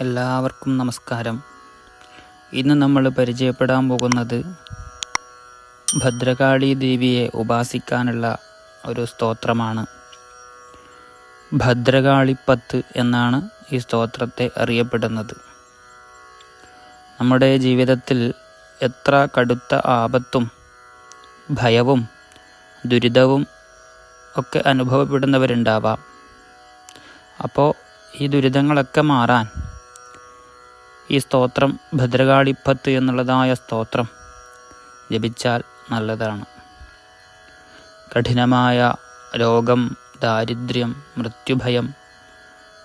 എല്ലാവർക്കും നമസ്കാരം. ഇന്ന് നമ്മൾ പരിചയപ്പെടാൻ പോകുന്നത് ഭദ്രകാളി ദേവിയെ ഉപാസിക്കാനുള്ള ഒരു സ്തോത്രമാണ്. ഭദ്രകാളിപ്പത്ത് എന്നാണ് ഈ സ്തോത്രത്തെ അറിയപ്പെടുന്നത്. നമ്മുടെ ജീവിതത്തിൽ എത്ര കടുത്ത ആപത്തും ഭയവും ദുരിതവും ഒക്കെ അനുഭവപ്പെടുന്നവരുണ്ടാവാം. അപ്പോൾ ഈ ദുരിതങ്ങളൊക്കെ മാറാൻ ഈ സ്തോത്രം ഭദ്രകാളിപ്പത്ത് എന്നുള്ളതായ സ്തോത്രം ജപിച്ചാൽ നല്ലതാണ്. കഠിനമായ രോഗം ദാരിദ്ര്യം മൃത്യുഭയം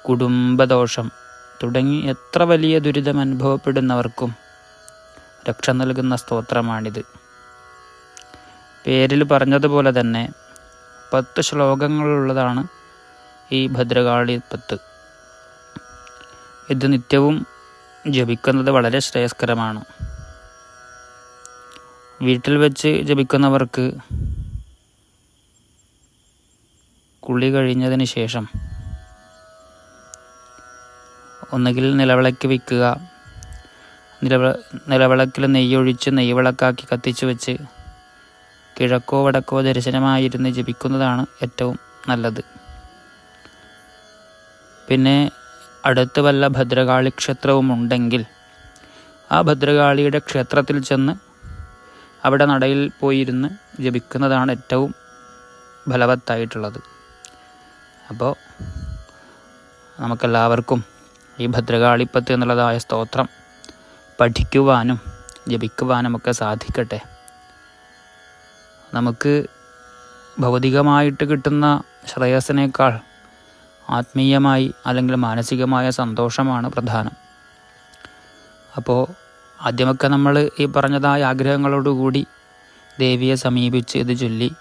കുടുംബദോഷം തുടങ്ങി എത്ര വലിയ ദുരിതം അനുഭവപ്പെടുന്നവർക്കും രക്ഷ നൽകുന്ന സ്തോത്രമാണിത്. പേരിൽ പറഞ്ഞതുപോലെ തന്നെ പത്ത് ശ്ലോകങ്ങളുള്ളതാണ് ഈ ഭദ്രകാളി ഭദ്രകാളിപ്പത്ത്. ഇത് നിത്യവും ജപിക്കുന്നത് വളരെ ശ്രേയസ്കരമാണ്. വീട്ടിൽ വെച്ച് ജപിക്കുന്നവർക്ക് കുളി കഴിഞ്ഞതിന് ശേഷം ഒന്നുകിൽ നിലവിളക്ക് വിൽക്കുക നിലവ നിലവിളക്കിൽ നെയ്യൊഴിച്ച് നെയ്വിളക്കാക്കി കത്തിച്ചു വെച്ച് കിഴക്കോ വടക്കോ ദർശനമായിരുന്ന് ജപിക്കുന്നതാണ് ഏറ്റവും നല്ലത്. പിന്നെ അടുത്ത് വല്ല ഭദ്രകാളി ക്ഷേത്രവും ഉണ്ടെങ്കിൽ ആ ഭദ്രകാളിയുടെ ക്ഷേത്രത്തിൽ ചെന്ന് അവിടെ നടയിൽ പോയിരുന്ന് ജപിക്കുന്നതാണ് ഏറ്റവും ഫലവത്തായിട്ടുള്ളത്. അപ്പോൾ നമുക്കെല്ലാവർക്കും ഈ ഭദ്രകാളിപ്പത്ത് എന്നുള്ളതായ സ്തോത്രം പഠിക്കുവാനും ജപിക്കുവാനും ഒക്കെ സാധിക്കട്ടെ. നമുക്ക് ഭൗതികമായിട്ട് കിട്ടുന്ന ശ്രേയസ്സിനേക്കാൾ ആത്മീയമായി അല്ലെങ്കിൽ മാനസികമായ സന്തോഷമാണ് പ്രധാനം. അപ്പോൾ ആദ്യമൊക്കെ നമ്മൾ ഈ പറഞ്ഞതായ ആഗ്രഹങ്ങളോടുകൂടി ദേവിയെ സമീപിച്ച് ഇത് ചൊല്ലി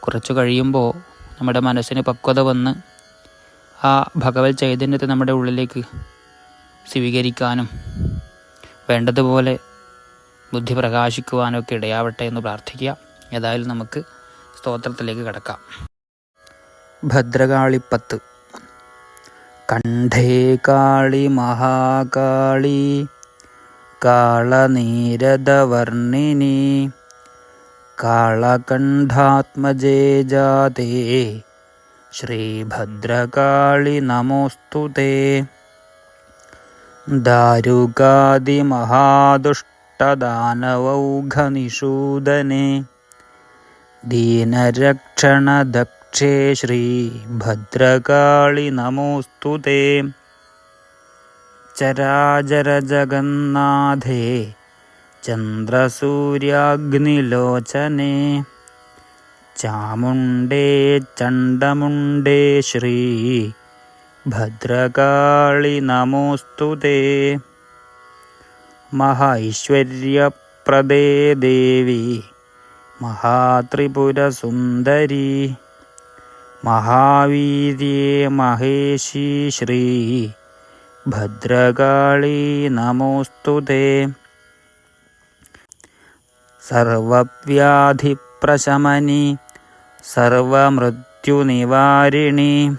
കുറച്ചു കഴിയുമ്പോൾ നമ്മുടെ മനസ്സിന് പക്വത വന്ന് ആ ഭഗവത് ചൈതന്യത്തെ നമ്മുടെ ഉള്ളിലേക്ക് സ്വീകരിക്കാനും വേണ്ടതുപോലെ ബുദ്ധി പ്രകാശിക്കുവാനും ഒക്കെ ഇടയാവട്ടെ എന്ന് പ്രാർത്ഥിക്കുക. ഏതായാലും നമുക്ക് സ്തോത്രത്തിലേക്ക് കിടക്കാം. ഭദ്രകാളിപ്പത്ത്. കണ്ഠേ കാളി മഹാകാളി കാളനീരദവർണിനി കാളകണ്ഠാത്മജേ ജാതേ ശ്രീഭദ്രകാളി നമോസ്തു തേ. ദാരുകാദിമഹാദുഷ്ടദാനവൗഘനിഷൂദനെ ദീനരക്ഷണദക്ഷേ ശ്രീഭദ്രകാളി നമോസ്തു തേ ചരാചരജഗന്നാഥേ ചന്ദ്രസൂര്യാഗ്നിലോചനേ ചാമുണ്ടേ ചണ്ഡമുണ്ടേ ശ്രീ ഭദ്രകാളി നമോസ്തു തേ മഹൈശ്വര്യപ്രദേ ദേവി മഹാത്രിപുരസുന്ദരി മഹാവീര്യ മഹേശി ശ്രീ. ഭദ്രകാളി നമോസ്തു തേ. സർവവ്യാധിപ്രശമനി സർവമൃത്യുനിവാരിണി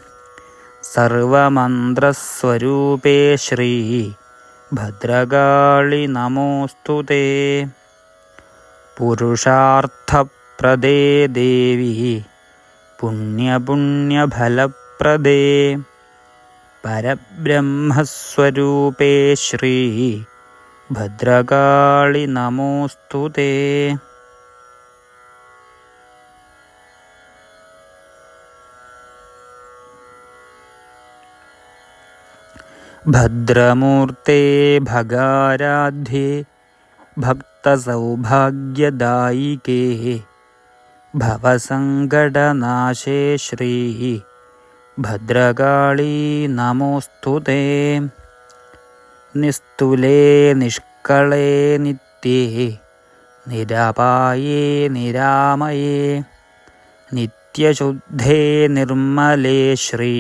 സർവമന്ത്രസ്വരൂപേ ശ്രീ. ഭദ്രകാളി നമോസ്തു തേ. പുരുഷാർത്ഥപ്രദേ ദേവി. പുണ്യപുണ്യഫലപ്രദേ. പരബ്രഹ്മസ്വരൂപേ ശ്രീ ഭദ്രകാളി നമോസ്തു തേ. ഭദ്രമൂർത്തേ ഭഗാരാധ്യേ ഭക്തസൗഭാഗ്യദായികേ. ഭവസങ്കടനാശേ ശ്രീ ഭദ്രകാളീ നമോസ്തു തേ നിസ്തുലേ നിഷ്കളേ നിത്യേ നിരപായേ നിരാമയേ നിത്യശുദ്ധേ നിർമ്മലേ ശ്രീ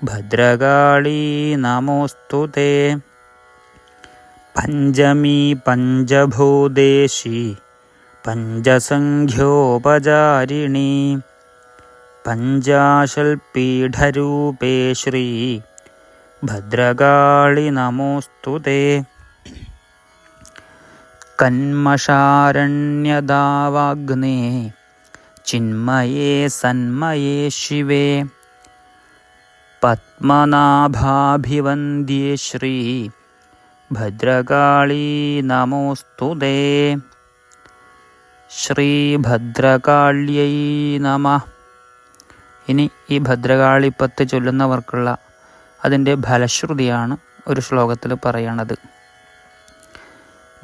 ഭദ്രകാളീ നമോസ്തു തേ പഞ്ചമീ പഞ്ചഭൂതേശി പഞ്ചസംഖ്യോപചാരിണി പഞ്ചാശൽപീഠരൂപേ ശ്രീ ഭദ്രകാളി നമോസ്തു തേ. കന്മഷാരണ്യദാവാഗ്നേ ചിന്മയേ സന്മയേ ശിവേ. പത്മനാഭാഭിവന്ദ്യേ ശ്രീ ഭദ്രകാളീ നമോസ്തു ശ്രീഭദ്രകാള്യൈ നമ. ഇനി ഈ ഭദ്രകാളിപ്പത്ത് ചൊല്ലുന്നവർക്കുള്ള അതിന്റെ ഫലശ്രുതിയാണ് ഒരു ശ്ലോകത്തിൽ പറയണത്.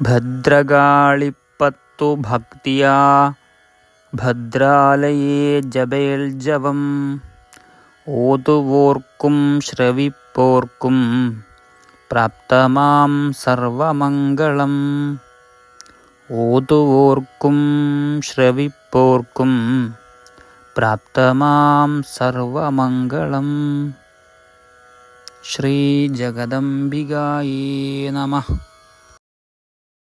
ഭദ്രകാളിപ്പത്തു ഭക്തിയാ ഭദ്രാലയേ ജപേൽജവം. ഓതുവോർക്കും ശ്രവിപ്പോർക്കും പ്രാപ്തമാം സർവമംഗളം. ഓതുവോർക്കും ശ്രവിപ്പോർക്കും പ്രാപ്തമാം സർവമംഗളം. ശ്രീ ജഗദംബികായേ നമഃ.